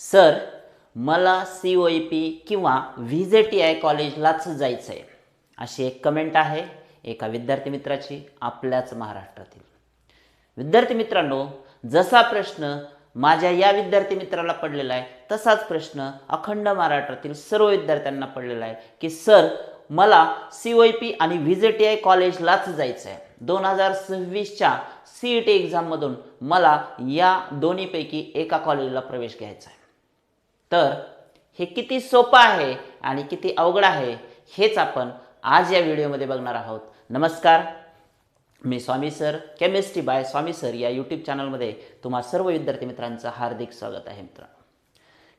Sir मला C O E P किंवा V J T I कॉलेजलाच जायचं आहे अशी एक कमेंट आहे एका विद्यार्थी मित्राची आपल्याच महाराष्ट्रातील. विद्यार्थी मित्रांनो जसा प्रश्न माझ्या या विद्यार्थी मित्राला पडलेला आहे तसाच प्रश्न अखंड महाराष्ट्रातील सर्व विद्यार्थ्यांना पडलेला आहे की सर मला सी ओ पी आणि व्ही जे टी आय कॉलेजलाच जायचं आहे दोन हजार सव्वीसच्या सी ई टी एक्झाममधून मला या दोन्हीपैकी एका कॉलेजला प्रवेश घ्यायचा आहे. तर हे किती सोपं आहे आणि किती अवघड आहे हेच आपण आज या व्हिडिओमध्ये बघणार आहोत. नमस्कार. मी Swami sir chemistry by Swami sir या यूट्यूब चॅनलमध्ये तुम्हा सर्व विद्यार्थी मित्रांचं हार्दिक स्वागत आहे मित्रांनो.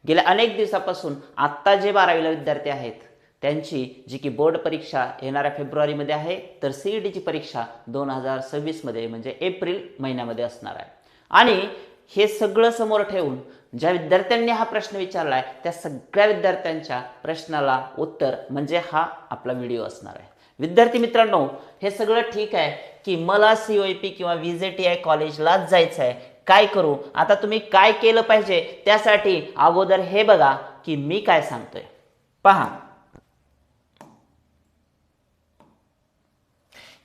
गेल्या अनेक दिवसापासून आत्ता जे बारावीला विद्यार्थी आहेत त्यांची जी की बोर्ड परीक्षा येणाऱ्या फेब्रुवारीमध्ये आहे तर सी ई डीची परीक्षा दोन हजार सव्वीसमध्ये म्हणजे एप्रिल महिन्यामध्ये असणार आहे. आणि हे सगळं समोर ठेवून ज्या विद्यार्थ्यांनी हा प्रश्न विचारला आहे त्या सगळ्या विद्यार्थ्यांच्या प्रश्नाला उत्तर म्हणजे हा आपला व्हिडिओ असणार आहे. विद्यार्थी मित्रांनो हे सगळं ठीक आहे की मला सी ओ पी किंवा व्ही जे टी आय कॉलेजलाच जायचं आहे काय करू? आता तुम्ही काय केलं पाहिजे? त्यासाठी अगोदर हे बघा की मी काय सांगतोय. पहा.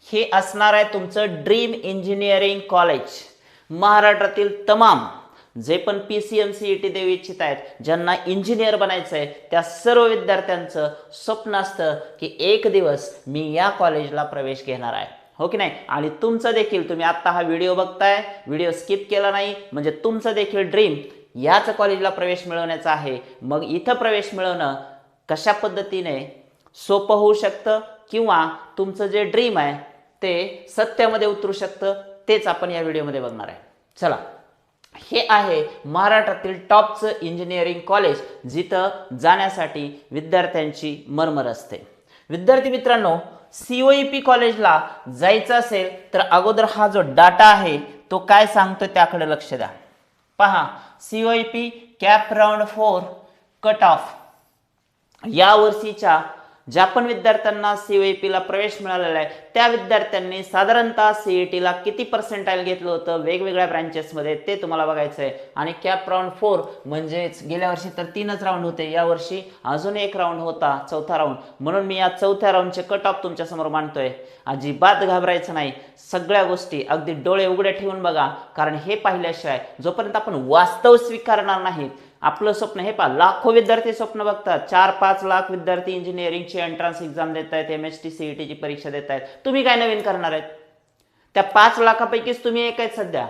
हे असणार आहे तुमचं ड्रीम इंजिनिअरिंग कॉलेज महाराष्ट्रातील तमाम जे पण P C M C E T देऊ इच्छित आहेत ज्यांना इंजिनियर बनायचं आहे त्या सर्व विद्यार्थ्यांचं स्वप्न असतं की एक दिवस मी या कॉलेजला प्रवेश घेणार आहे. हो की नाही? आणि तुमचं देखील तुम्ही आत्ता हा व्हिडिओ बघताय व्हिडिओ स्किप केला नाही म्हणजे तुमचं देखील ड्रीम याच कॉलेजला प्रवेश मिळवण्याचा आहे. मग इथं प्रवेश मिळवणं कशा पद्धतीने सोपं होऊ शकतं? किंवा तुमचं जे ड्रीम आहे ते सत्यामध्ये उतरू शकतं? तेच आपण या व्हिडिओमध्ये बघणार आहे. चला. हे आहे महाराष्ट्रातील टॉपचं इंजिनिअरिंग कॉलेज जिथं जाण्यासाठी विद्यार्थ्यांची मरमर असते. विद्यार्थी मित्रांनो सी ओ पी कॉलेजला जायचं असेल तर अगोदर हा जो डाटा आहे तो काय सांगतो त्याकडे लक्ष द्या. पहा C O P cap round four cut off या वर्षीच्या ज्या पण विद्यार्थ्यांना सी ला प्रवेश मिळालेला आहे त्या विद्यार्थ्यांनी साधारणतः सी ला किती पर्सेंटाईल घेतलं होतं वेगवेगळ्या ब्रँचेसमध्ये ते तुम्हाला बघायचं आहे. आणि कॅप राऊंड फोर म्हणजेच गेल्या वर्षी तर तीनच राऊंड होते. या वर्षी अजून एक राऊंड होता चौथा राऊंड म्हणून मी या चौथ्या राऊंडचे कट ऑफ तुमच्यासमोर मांडतोय. अजिबात घाबरायचं नाही. सगळ्या गोष्टी अगदी डोळे उघडे ठेवून बघा. कारण हे पाहिल्याशिवाय जोपर्यंत आपण वास्तव स्वीकारणार नाहीत आपलं स्वप्न हे पहा लाखो विद्यार्थी स्वप्न बघतात. चार पाच लाख विद्यार्थी इंजिनिअरिंगची एंट्रन्स एक्झाम देत आहेत एम एस टी सीईटीची परीक्षा देत आहेत तुम्ही काय नवीन करणार आहेत? त्या पाच लाखापैकीच तुम्ही एक आहेत सध्या.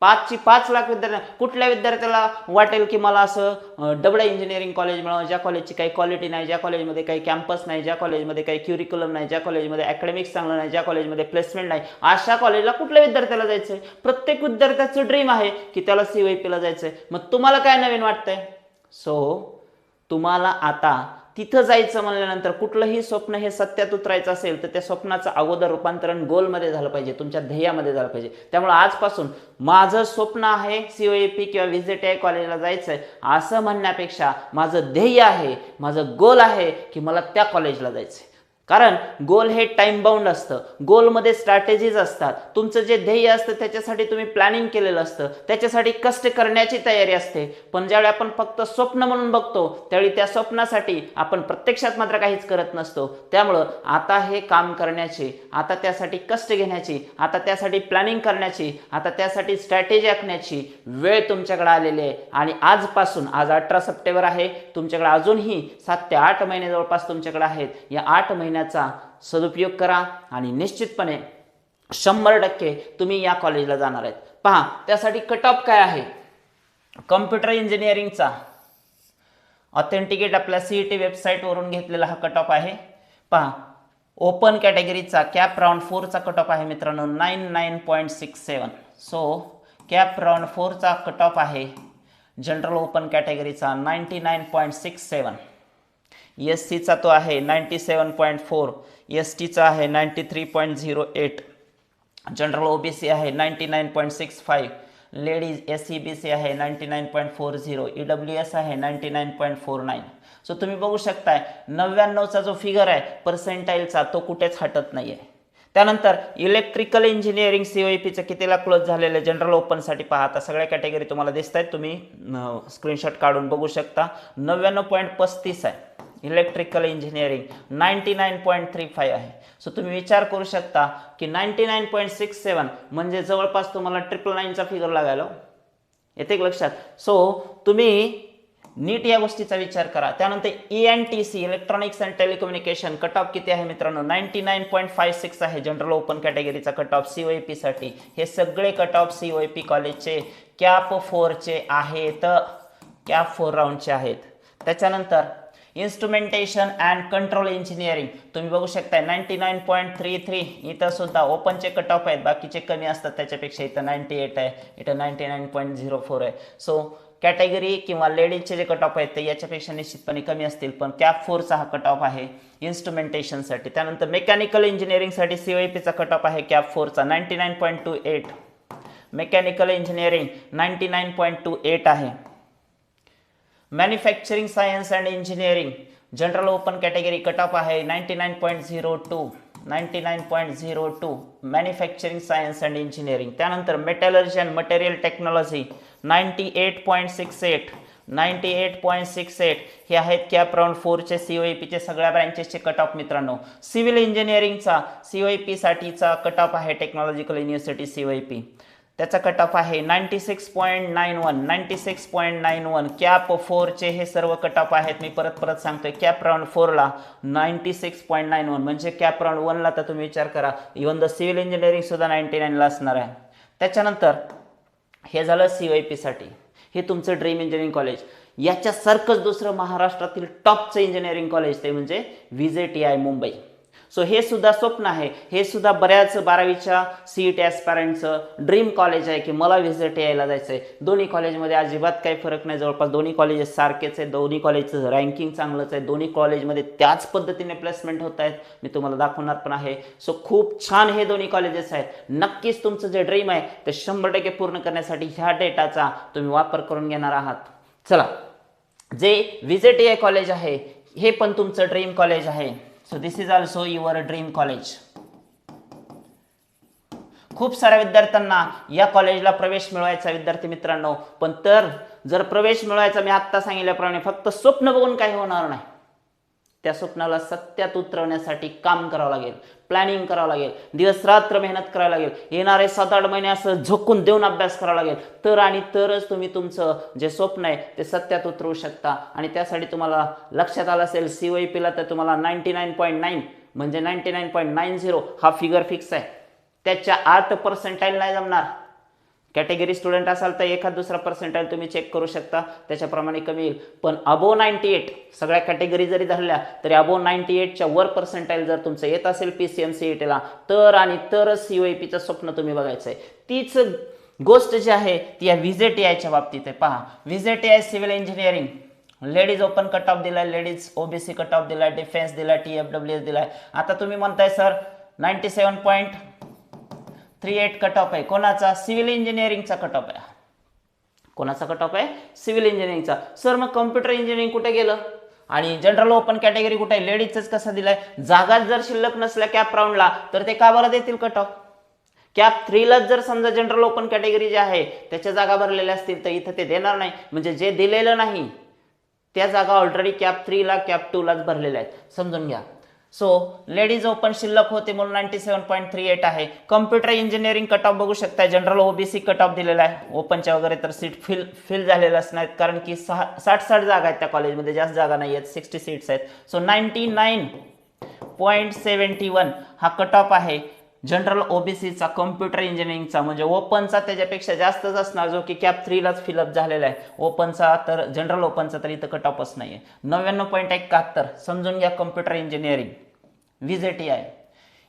पाचची पाच लाख विद्यार्थी कुठल्या विद्यार्थ्याला वाटेल की मला असं डबडा इंजिनिअरिंग कॉलेज मिळावं ज्या कॉलेजची काही क्वालिटी नाही ज्या कॉलेजमध्ये काही कॅम्पस नाही ज्या कॉलेजमध्ये काही क्युरिक्युलम नाही ज्या कॉलेजमध्ये अकॅडमिक्स चांगलं नाही ज्या कॉलेजमध्ये प्लेसमेंट नाही अशा कॉलेजला कुठल्या विद्यार्थ्याला जायचंय? प्रत्येक विद्यार्थ्याचं ड्रीम आहे की त्याला सी वाय पीला जायचंय. मग तुम्हाला काय नवीन वाटतंय? सो तुम्हाला आता तिथं जायचं म्हणल्यानंतर कुठलंही स्वप्न हे सत्यात उतरायचं असेल तर त्या स्वप्नाचं अगोदर रूपांतरण गोलमध्ये झालं पाहिजे तुमच्या ध्येयामध्ये झालं पाहिजे. त्यामुळे आजपासून माझं स्वप्न आहे सी ओ ए पी किंवा व्ही कॉलेजला जायचं आहे असं म्हणण्यापेक्षा माझं ध्येय आहे माझं गोल आहे की मला त्या कॉलेजला जायचं आहे कारण गोल हे टाइम बाउंड असतं. गोलमध्ये स्ट्रॅटेजीज असतात. तुमचं जे ध्येय असतं त्याच्यासाठी तुम्ही प्लॅनिंग केलेलं असतं. त्याच्यासाठी कष्ट करण्याची तयारी असते. पण ज्यावेळी आपण फक्त स्वप्न म्हणून बघतो त्यावेळी त्या स्वप्नासाठी आपण प्रत्यक्षात मात्र काहीच करत नसतो. त्यामुळं आता हे काम करण्याची आता त्यासाठी कष्ट घेण्याची आता त्यासाठी प्लॅनिंग करण्याची आता त्यासाठी स्ट्रॅटेजी आखण्याची वेळ तुमच्याकडे आलेली आहे. आणि आजपासून आज अठरा सप्टेंबर आहे. तुमच्याकडे अजूनही सात ते आठ महिने जवळपास तुमच्याकडे आहेत. या आठ महिने महिन्याचा सदुपयोग करा आणि निश्चितपणे शंभर टक्के तुम्ही या कॉलेजला जाणार आहेत. पहा त्यासाठी कट ऑफ काय आहे? कम्प्युटर इंजिनिअरिंगचा ऑथेंटिकेट आपल्या सी ई टी वेबसाईटवरून घेतलेला हा कट ऑफ आहे. पहा ओपन कॅटेगरीचा कॅप राऊंड फोरचा कट ऑफ आहे मित्रांनो nine nine point six seven so cap round फोरचा कट ऑफ आहे. General open कॅटेगरीचा ninety nine point six seven S सीचा तो आहे ninety seven point four S टीचा आहे ninety three point zero eight general O B C आहे ninety nine point six five ladies S C B C आहे ninety nine point four zero E W S आहे ninety nine point four nine so तुम्ही बघू शकताय नव्याण्णवचा जो figure आहे पर्सेंटाईलचा तो कुठेच हटत नाही आहे त्यानंतर इलेक्ट्रिकल इंजिनिअरिंग सीओईपीचं कितीला क्लोज झालेलं आहे जनरल ओपनसाठी पहा. आता सगळ्या कॅटेगरी तुम्हाला दिसत आहेत तुम्ही स्क्रीनशॉट काढून बघू शकता. नव्याण्णव पॉईंट पस्तीस आहे. Electrical engineering ninety nine point three five आहे. सो तुम्ही विचार करू शकता की ninety nine point six seven म्हणजे जवळपास तुम्हाला ट्रिपल नाईनचा फिगर लागायला येते लक्षात? सो तुम्ही नीट या गोष्टीचा विचार करा. त्यानंतर E N T C electronics and telecommunication cut off किती आहे मित्रांनो? Ninety nine point five six आहे. जनरल ओपन कॅटेगरीचा कट ऑफ सी ओ पीसाठी हे सगळे cut off C O P कॉलेजचे कॅप फोरचे आहेत. कॅप फोर राऊंडचे आहेत. त्याच्यानंतर इन्स्ट्रुमेंटेशन अँड कंट्रोल इंजिनिअरिंग. तुम्ही बघू शकताय ninety nine point three three इथं सुद्धा ओपनचे कट ऑफ आहेत बाकीचे कमी असतात त्याच्यापेक्षा इथं नाईन्टी एट आहे इथं ninety nine point zero four आहे. सो कॅटेगरी किंवा लेडीजचे जे कट ऑफ आहेत ते याच्यापेक्षा निश्चितपणे कमी असतील पण कॅप फोरचा हा कट ऑफ आहे इन्स्ट्रुमेंटेशनसाठी त्यानंतर मेकॅनिकल इंजिनिअरिंगसाठी सी ओ पीचा कट ऑफ आहे कॅप फोरचा ninety nine point two eight mechanical engineering ninety nine point two eight आहे. Manufacturing science and engineering general open category cut off आहे ninety nine point zero two ninety nine point zero two manufacturing science and engineering त्यानंतर metallurgy and material technology ninety eight point six eight ninety eight point six eight हे आहेत cap round फोरचे C O पीचे सगळ्या ब्रँचेसचे cut off मित्रांनो. Civil इंजिनिअरिंगचा C ओ पीसाठीचा कट ऑफ आहे technological university C O P त्याचा कट ऑफ आहे ninety six point nine one ninety six point nine one cap फोरचे हे सर्व कट ऑफ आहेत. मी परत परत सांगतोय कॅप राऊंड फोरला ninety six point nine one म्हणजे कॅप राऊंड वनला तर तुम्ही विचार करा इवन द सिव्हिल इंजिनिअरिंग सुद्धा नाईन्टी नाईनला असणार आहे. त्याच्यानंतर हे झालं सी वाय पीसाठी हे तुमचं ड्रीम इंजिनिअरिंग कॉलेज याच्यासारखंच दुसरं महाराष्ट्रातील टॉपचं इंजिनिअरिंग कॉलेज ते म्हणजे V T I Mumbai. So हे सुद्धा स्वप्न आहे. हे सुद्धा बऱ्याच बारावीच्या सी ई टी ॲस्पॅरंटचं ड्रीम कॉलेज आहे की मला व्हिजिट यायला जायचं आहे दोन्ही कॉलेजमध्ये अजिबात काही फरक नाही. जवळपास दोन्ही कॉलेजेस सारखेच आहे दोन्ही कॉलेजचं रँकिंग चांगलंच आहे. दोन्ही कॉलेजमध्ये त्याच पद्धतीने प्लेसमेंट होत आहेत. मी तुम्हाला दाखवणार पण आहे. सो खूप छान हे दोन्ही कॉलेजेस आहेत. नक्कीच तुमचं जे ड्रीम आहे ते शंभर टक्के पूर्ण करण्यासाठी ह्या डेटाचा तुम्ही वापर करून घेणार आहात. चला. जे व्हिजिट ए कॉलेज आहे हे पण तुमचं ड्रीम कॉलेज आहे. So this is also your dream college खूप साऱ्या विद्यार्थ्यांना या कॉलेजला प्रवेश मिळवायचा विद्यार्थी मित्रांनो. पण तर जर प्रवेश मिळवायचा मी आत्ता सांगितल्याप्रमाणे फक्त स्वप्न बघून काही होणार नाही. त्या स्वप्नाला सत्यात उतरवण्यासाठी काम करावं लागेल प्लॅनिंग करावं लागेल दिवस रात्र मेहनत करावी लागेल येणारे सात आठ महिने असं झोकून देऊन अभ्यास करावा लागेल. तर आणि तरच तुम्ही तुमचं जे स्वप्न आहे ते सत्यात उतरवू शकता. आणि त्यासाठी तुम्हाला लक्षात आलं असेल सी वाय पीला तर तुम्हाला नाईन्टी नाईन पॉईंट नाईन म्हणजे ninety nine point nine zero हा फिगर फिक्स आहे. त्याच्या आठ पर्सेंटाईल नाही जमणार. कॅटेगरी स्टुडंट असाल तर एखाद दुसरा पर्सेंटाईल तुम्ही चेक करू शकता. त्याच्याप्रमाणे कमी येईल. पण अबो नाईन्टी एट सगळ्या कॅटेगरी जरी धरल्या तरी अबो नाईन्टी एटच्या वर पर्सेंटाईल जर तुमचं येत असेल P C M C E टीला तर आणि तरच सी ओ पीचं स्वप्न तुम्ही बघायचं आहे. तीच गोष्ट जी आहे ती या व्हिजेट आयच्या बाबतीत आहे. पहा VJT I civil engineering ladies open cut off दिलाय लेडीज ओबीसी कट ऑफ दिलाय डिफेन्स दिलाय टी एफ डब्ल्यू एस दिलाय. आता तुम्ही म्हणताय sir ninety seven point three eight cut off आहे. कोणाचा? सिव्हिल इंजिनिअरिंगचा कट ऑफ आहे. कोणाचा कट ऑफ आहे? सिव्हिल इंजिनिअरिंगचा सर मग कम्प्युटर इंजिनिअरिंग कुठे गेलं? आणि जनरल ओपन कॅटेगरी कुठे आहे? लेडीजच कसं दिलाय? जागाच जर शिल्लक नसल्या कॅप राऊंडला तर ते का बरं देतील कट ऑफ कॅप थ्रीलाच जर समजा जनरल ओपन कॅटेगरी जे आहे त्याच्या जागा भरलेल्या असतील तर इथं ते देणार नाही. म्हणजे जे दिलेलं नाही त्या जागा ऑलरेडी कॅप थ्रीला कॅप टूलाच भरलेल्या आहेत. समजून घ्या. सो लेडीज ओपन शिल्लक होते म्हणून ninety seven point three eight आहे. कम्प्युटर इंजिनिअरिंग कट ऑफ बघू शकता जनरल ओबीसी कट ऑफ दिलेला आहे. ओपनच्या वगैरे तर सीट फिल फिल झालेल्याच नाहीत कारण की सहा साठ साठ जागा आहेत त्या कॉलेजमध्ये जास्त जागा नाही आहेत. सिक्स्टी सीट्स आहेत. So ninety nine point seventy one हा कट ऑफ आहे. जनरल ओबीसीचा कम्प्युटर इंजिनिअरिंगचा म्हणजे ओपनचा त्याच्यापेक्षा जास्तच असणार जो की कॅप थ्रीलाच फिलअप झालेला आहे. ओपनचा तर जनरल ओपनचा तर इथं कट ऑफच नाही आहे नव्याण्णव पॉईंट एकाहत्तर समजून घ्या कम्प्युटर इंजिनिअरिंग व्हिजेटी आहे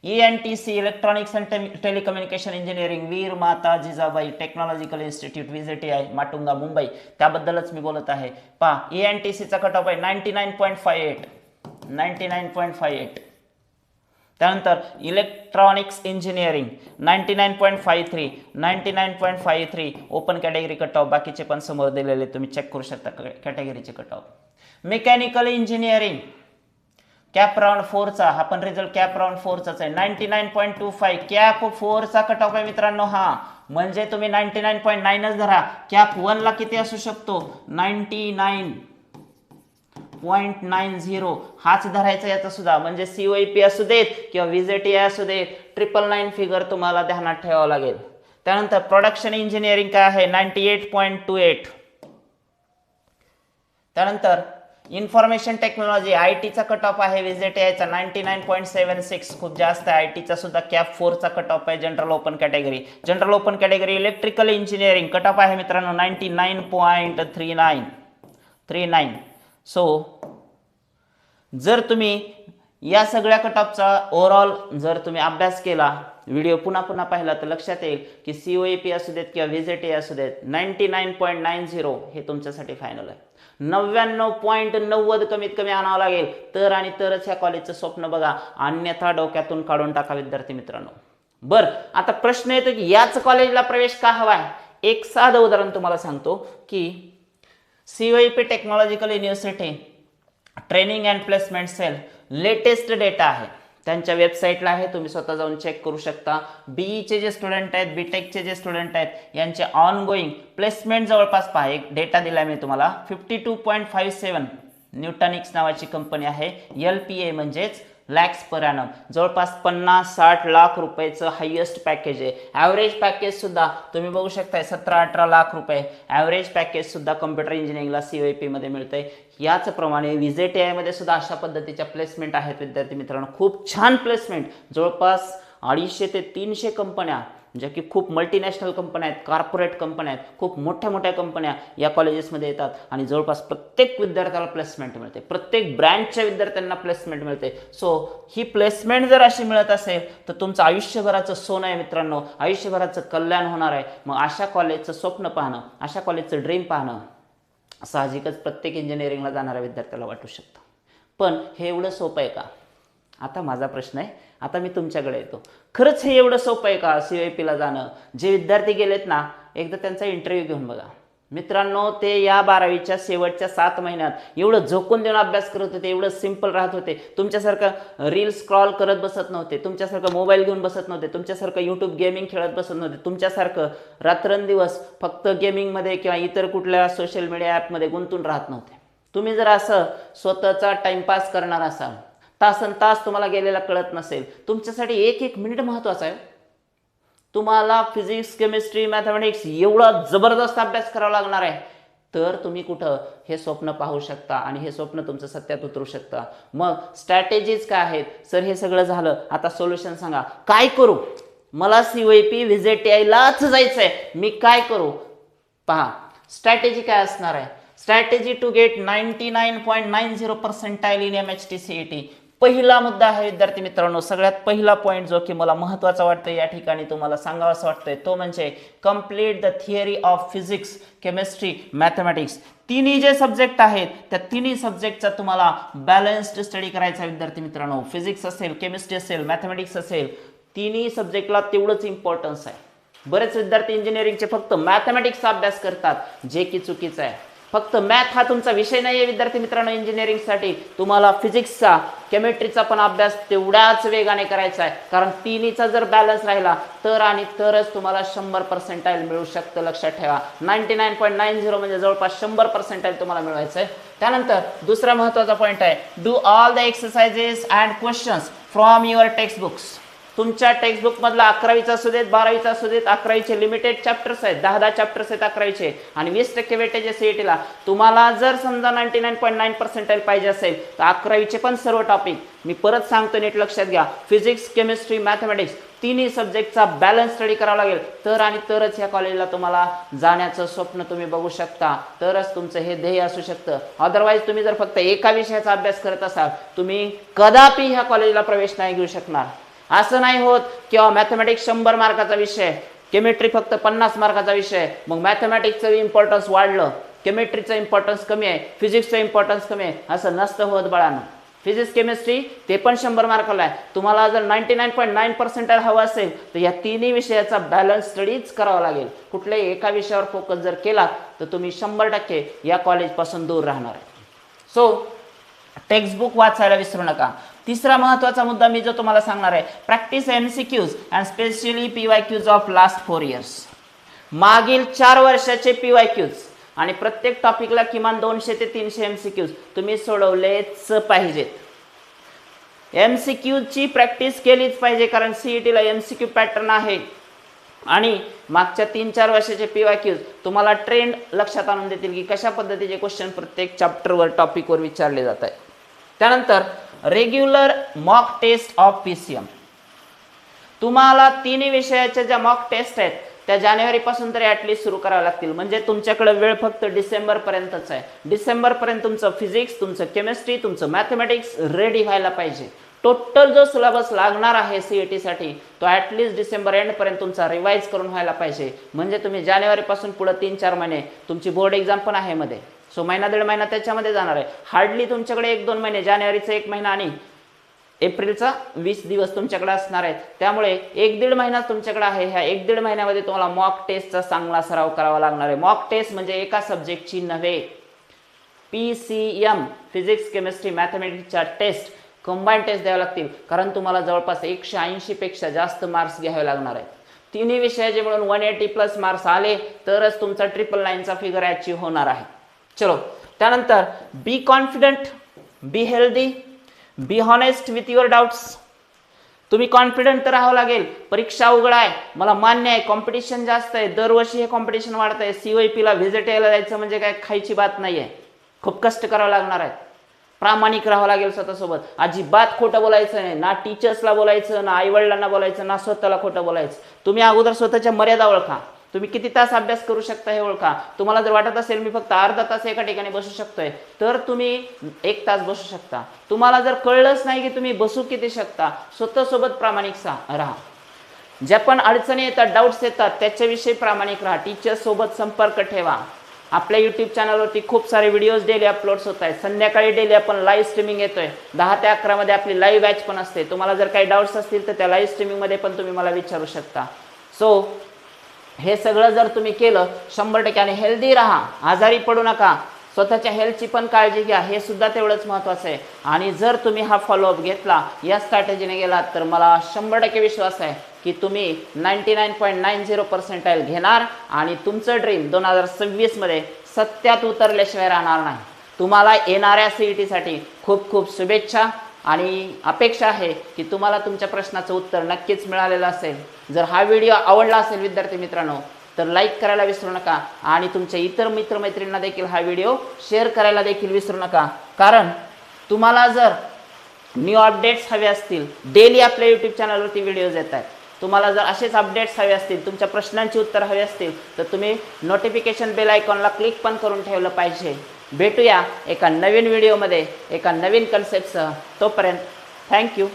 E N T C electronics and telecommunication engineering Veer Mata Jijabai technological institute व्हिजेटी आहे माटुंगा मुंबई. त्याबद्दलच मी बोलत आहे. पहा ई एन टी सीचा कट ऑफ आहे ninety nine point five eight ninety nine point five eight त्यानंतर electronics engineering ninety nine point five three ninety nine point five three open category cut off बाकीचे पण समोर दिलेले तुम्ही check करू शकता कॅटेगरीचे cut off mechanical engineering cap round फोरचा हा पण रिझल्ट कॅप राऊंड फोरचाच आहे. Ninety nine point two five cap फोरचा कट ऑफ आहे मित्रांनो हा. म्हणजे तुम्ही नाईन्टी नाईन पॉईंट नाईनच धरा. कॅप वनला किती असू शकतो? Ninety nine point nine zero हाच धरायचा याचा सुद्धा. म्हणजे सीओईपी असू देत किंवा व्हिजेटी असू देत ट्रिपल नाईन फिगर तुम्हाला ध्यानात ठेवावं लागेल. त्यानंतर प्रोडक्शन इंजिनिअरिंग काय आहे? Ninety eight point two eight त्यानंतर इन्फॉर्मेशन टेक्नॉलॉजी आय टीचा कट ऑफ आहे टी आयचा ninety nine point seven six खूप जास्त आहे. आय टीचा सुद्धा कॅप फोरचा कट ऑफ आहे general open category general open category electrical engineering cut off आहे मित्रांनो ninety nine point three nine three nine so जर तुम्ही या सगळ्या कटऑफचा ओव्हरऑल जर तुम्ही अभ्यास केला व्हिडिओ पुन्हा पुन्हा पाहिला तर लक्षात येईल की सी ओ ए पी असू देत किंवा व्हिजेट असू देत ninety nine point nine zero हे तुमच्यासाठी फायनल आहे. नव्याण्णव पॉईंट नव्वद कमीत कमी आणावं लागेल. तर आणि तरच ह्या कॉलेजचं स्वप्न बघा. अन्यथा डोक्यातून काढून टाका विद्यार्थी मित्रांनो. बर आता प्रश्न येतो की याच कॉलेजला प्रवेश का हवा आहे एक साधं उदाहरण तुम्हाला सांगतो की COEP technological university training and placement cell latest data आहे. त्यांच्या वेबसाईटला आहे तुम्ही स्वतः जाऊन चेक करू शकता. बीईचे जे स्टुडंट आहेत बीटेकचे जे स्टुडंट आहेत यांचे ऑनगोईंग प्लेसमेंट जवळपास पहा एक डेटा दिला मी तुम्हाला. Fifty two point five seven Nutanix नावाची कंपनी आहे. एल पी ए म्हणजेच लॅक्स पर ॲनम जवळपास पन्नास साठ लाख रुपयाचं हायेस्ट पॅकेज आहे. ॲव्हरेज पॅकेज सुद्धा तुम्ही बघू शकताय सतरा अठरा लाख रुपये. ॲव्हरेज पॅकेज सुद्धा कम्प्युटर इंजिनिअरिंगला सी ओ पीमध्ये मिळतंय. याचप्रमाणे विजेटमध्ये सुद्धा अशा पद्धतीच्या प्लेसमेंट आहेत विद्यार्थी मित्रांनो. खूप छान प्लेसमेंट जवळपास अडीचशे ते तीनशे कंपन्या ज्या की खूप मल्टीनॅशनल कंपन्या आहेत कॉर्पोरेट कंपन्या आहेत खूप मोठ्या मोठ्या कंपन्या या कॉलेजेसमध्ये येतात आणि जवळपास प्रत्येक विद्यार्थ्याला प्लेसमेंट मिळते. प्रत्येक ब्रँचच्या विद्यार्थ्यांना प्लेसमेंट मिळते. सो ही प्लेसमेंट जर अशी मिळत असेल तर तुमचं आयुष्यभराचं सोनं आहे मित्रांनो. आयुष्यभराचं कल्याण होणार आहे. मग अशा कॉलेजचं स्वप्न पाहणं अशा कॉलेजचं ड्रीम पाहणं साहजिकच प्रत्येक इंजिनिअरिंगला जाणाऱ्या विद्यार्थ्याला वाटू शकतं. पण हे एवढं सोपं आहे का? आता माझा प्रश्न आहे आता मी तुमच्याकडे येतो. खरंच हे एवढं सोपं आहे का सी आय पीला जाणं? जे विद्यार्थी गेलेत ना एकदा त्यांचा इंटरव्ह्यू घेऊन बघा. मित्रांनो ते या बारावीच्या शेवटच्या सात महिन्यात एवढं झोकून देऊन अभ्यास करत होते एवढं सिंपल राहत होते. तुमच्यासारखं रील स्क्रॉल करत बसत नव्हते तुमच्यासारखं मोबाईल घेऊन बसत नव्हते तुमच्यासारखं यूट्यूब गेमिंग खेळत बसत नव्हते तुमच्यासारखं रात्रंदिवस फक्त गेमिंगमध्ये किंवा इतर कुठल्या सोशल मीडिया ॲपमध्ये गुंतून राहत नव्हते. तुम्ही जर असं स्वतःचा टाइमपास करणार असाल तासन तास तुम्हाला गेलेला कळत नसेल. तुमच्यासाठी एक एक मिनिट महत्त्वाचा आहे. तुम्हाला फिजिक्स केमिस्ट्री मॅथमॅटिक्स एवढा जबरदस्त अभ्यास करावा लागणार आहे. तर तुम्ही कुठं हे स्वप्न पाहू शकता आणि हे स्वप्न तुमचं सत्यात उतरू शकता. मग स्ट्रॅटेजीज काय आहेत? सर हे सगळं झालं. आता सोल्युशन सांगा. काय करू? मला सी वाय पी व्हिजिट यायलाच जायचं आहे मी काय करू? पहा स्ट्रॅटेजी काय असणार आहे? Strategy to get ninety nine point nine zero percentile in M H T C E T पहिला मुद्दा आहे विद्यार्थी मित्रांनो सगळ्यात पहिला पॉईंट जो की मला महत्त्वाचा वाटतं या ठिकाणी तुम्हाला सांगावासा वाटतंय तो म्हणजे complete the theory of physics chemistry mathematics तिन्ही जे सब्जेक्ट आहेत त्या तिन्ही सब्जेक्टचा तुम्हाला बॅलन्स्ड स्टडी करायचा विद्यार्थी मित्रांनो. फिजिक्स असेल केमिस्ट्री असेल मॅथमॅटिक्स असेल तिन्ही सब्जेक्टला तेवढंच इम्पॉर्टन्स आहे. बरेच विद्यार्थी इंजिनिअरिंगचे फक्त मॅथमॅटिक्सचा अभ्यास करतात जे की चुकीचं आहे. फक्त मॅथ हा तुमचा विषय नाही आहे विद्यार्थी मित्रांनो इंजिनिअरिंगसाठी तुम्हाला फिजिक्सचा केमिस्ट्रीचा पण अभ्यास तेवढ्याच वेगाने करायचा आहे. कारण तिन्हीचा जर बॅलन्स राहिला तर आणि तरच तुम्हाला शंभर पर्सेंटाईल मिळू शकतं लक्षात ठेवा. Ninety nine point nine zero म्हणजे जवळपास शंभर पर्सेंटाईल तुम्हाला मिळवायचं आहे. त्यानंतर दुसरा महत्त्वाचा पॉईंट आहे. Do all the exercises and questions from your text books तुमच्या टेक्स्टबुकमधला अकरावीचा असू देत बारावीचा असू देत अकरावीचे लिमिटेड चॅप्टर्स आहेत दहा दहा चॅप्टर्स आहेत अकरावीचे. आणि वीस टक्के वेटेज आहे सीईटीला तुम्हाला जर समजा ninety nine point nine percentile पाहिजे असेल तर अकरावीचे पण सर्व टॉपिक मी परत सांगतो नीट लक्षात घ्या. फिजिक्स केमिस्ट्री मॅथमॅटिक्स तिन्ही सब्जेक्टचा बॅलन्स स्टडी करावा लागेल. तर आणि तरच या कॉलेजला तुम्हाला जाण्याचं स्वप्न तुम्ही बघू शकता. तरच तुमचं हे ध्येय असू शकतं. अदरवाईज तुम्ही जर फक्त एका विषयाचा अभ्यास करत असाल तुम्ही कदापि ह्या कॉलेजला प्रवेश नाही घेऊ शकणार. असं नाही होत किंवा मॅथमॅटिक्स शंभर मार्काचा विषय केमिस्ट्री फक्त पन्नास मार्काचा विषय मग मॅथमॅटिक्सचं इम्पॉर्टन्स वाढलं. केमिस्ट्रीचं इम्पॉर्टन्स कमी आहे. फिजिक्सचं इम्पॉर्टन्स कमी आहे. असं नसतं होत बाळानं. फिजिक्स केमिस्ट्री ते पण शंभर मार्काला आहे. तुम्हाला जर ninety nine point nine percentile हवं असेल तर या तिन्ही विषयाचा बॅलन्स स्टडीच करावा लागेल. कुठल्याही एका विषयावर फोकस जर केला तर तुम्ही शंभर टक्के या कॉलेजपासून दूर राहणार आहे. सो टेक्स्टबुक वाचायला विसरू नका. तिसरा महत्त्वाचा मुद्दा मी जो तुम्हाला सांगणार आहे practice M C Qs and specially P Y Qs of last four years मागील चार वर्षाचे पी वाय क्यूज आणि प्रत्येक टॉपिकला किमान दोनशे ते तीनशे एम सी क्यूज तुम्ही सोडवलेच पाहिजेत. एम सी क्यूजची प्रॅक्टिस केलीच पाहिजे कारण सी टीला एम सी क्यू पॅटर्न आहे. आणि मागच्या तीन चार वर्षाचे पी वाय क्यूज तुम्हाला ट्रेंड लक्षात आणून देतील की कशा पद्धतीचे क्वेश्चन प्रत्येक चॅप्टरवर टॉपिकवर विचारले जात आहेत त्यानंतर regular mock test of P C M तुम्हाला तिन्ही विषयाच्या ज्या मॉक टेस्ट आहेत त्या जानेवारीपासून तरी ॲटलिस्ट सुरू कराव्या लागतील. म्हणजे तुमच्याकडे वेळ फक्त डिसेंबरपर्यंतच आहे. डिसेंबरपर्यंत तुमचं फिजिक्स तुमचं केमिस्ट्री तुमचं मॅथमॅटिक्स रेडी व्हायला पाहिजे. टोटल जो सिलेबस लागणार आहे सी ई टीसाठी तो ॲटलिस्ट डिसेंबर एंडपर्यंत तुमचा रिवाईज करून व्हायला पाहिजे. म्हणजे तुम्ही जानेवारीपासून पुढे तीन चार महिने तुमची बोर्ड एक्झाम पण आहे मध्ये. सो महिना दीड महिना त्याच्यामध्ये जाणार आहे. हार्डली तुमच्याकडे एक दोन महिने जानेवारीचा एक महिना आणि एप्रिलचा वीस दिवस तुमच्याकडे असणार आहेत. त्यामुळे एक दीड महिना तुमच्याकडे आहे. ह्या एक दीड महिन्यामध्ये तुम्हाला मॉक टेस्टचा चांगला सराव करावा लागणार आहे. मॉक टेस्ट म्हणजे एका सब्जेक्टची नव्हे. P C M physics chemistry मॅथमॅटिक्सच्या test combine test द्याव्या लागतील. कारण तुम्हाला जवळपास एकशे ऐंशीपेक्षा जास्त मार्क्स घ्यावे लागणार आहेत. तिन्ही विषयाचे मिळून वन एटी प्लस मार्क्स आले तरच तुमचा ट्रिपल नाईनचा फिगर अचीव्ह होणार आहे. चलो त्यानंतर be confident be healthy be honest with your doubts तुम्ही कॉन्फिडंट तर राहावं लागेल परीक्षा उघड आहे मला मान्य आहे कॉम्पिटिशन जास्त आहे दरवर्षी हे कॉम्पिटिशन वाढत आहे सी वाय पीला व्हिजिट यायला जायचं म्हणजे काय खायची बात नाही आहे खूप कष्ट करावं लागणार आहे. प्रामाणिक राहावं लागेल स्वतःसोबत. अजिबात खोटं बोलायचं नाही ना टीचर्सला बोलायचं ना आईवडिलांना बोलायचं ना स्वतःला खोटं बोलायचं. तुम्ही अगोदर स्वतःच्या मर्यादा ओळखा. तुम्ही किती तास अभ्यास करू शकता हे ओळखा. तुम्हाला जर वाटत असेल मी फक्त अर्धा तास एका ठिकाणी बसू शकतोय तर तुम्ही एक तास बसू शकता. तुम्हाला जर कळलंच नाही की तुम्ही बसू किती शकता स्वतःसोबत प्रामाणिक सा राहा. ज्या पण अडचणी येतात डाऊट्स येतात त्याच्याविषयी प्रामाणिक राहा. टीचरसोबत संपर्क ठेवा. आपल्या यूट्यूब चॅनलवरती खूप सारे व्हिडिओज डेली अपलोड्स होत आहेत. संध्याकाळी डेली आपण लाईव्ह स्ट्रीमिंग येतोय. दहा ते अकरामध्ये आपली लाईव्ह बॅच पण असते. तुम्हाला जर काही डाऊट्स असतील तर त्या लाईव्ह स्ट्रीमिंगमध्ये पण तुम्ही मला विचारू शकता. सो हे सगळं जर तुम्ही केलं शंभर टक्के आणि हेल्दी राहा. आजारी पडू नका. स्वतःच्या हेल्थची पण काळजी घ्या. हे सुद्धा तेवढंच महत्त्वाचं आहे. आणि जर तुम्ही हा फॉलोअप घेतला या स्ट्रॅटेजीने गेलात तर मला शंभर टक्के विश्वास आहे की तुम्ही ninety nine point nine zero percentile घेणार आणि तुमचं ड्रीम दोन हजार सव्वीसमध्ये सत्यात उतरल्याशिवाय राहणार नाही. तुम्हाला येणाऱ्या सी ई टीसाठी खूप खूप शुभेच्छा. आणि अपेक्षा आहे की तुम्हाला तुमच्या प्रश्नाचं उत्तर नक्कीच मिळालेलं असेल. जर हा व्हिडिओ आवडला असेल विद्यार्थी मित्रांनो तर लाईक करायला विसरू नका आणि तुमच्या इतर मित्रमैत्रिणींना देखील हा व्हिडिओ शेअर करायला देखील विसरू नका. कारण तुम्हाला जर न्यू अपडेट्स हवे असतील डेली आपल्या यूट्यूब चॅनलवरती व्हिडिओज येत आहेत. तुम्हाला जर असेच अपडेट्स हवे असतील तुमच्या प्रश्नांची उत्तर हवी असतील तर तुम्ही नोटिफिकेशन बेल आयकॉनला क्लिक पण करून ठेवलं पाहिजे. भेटूया एका नवीन व्हिडिओमध्ये एका नवीन कन्सेप्टसह तोपर्यंत थँक्यू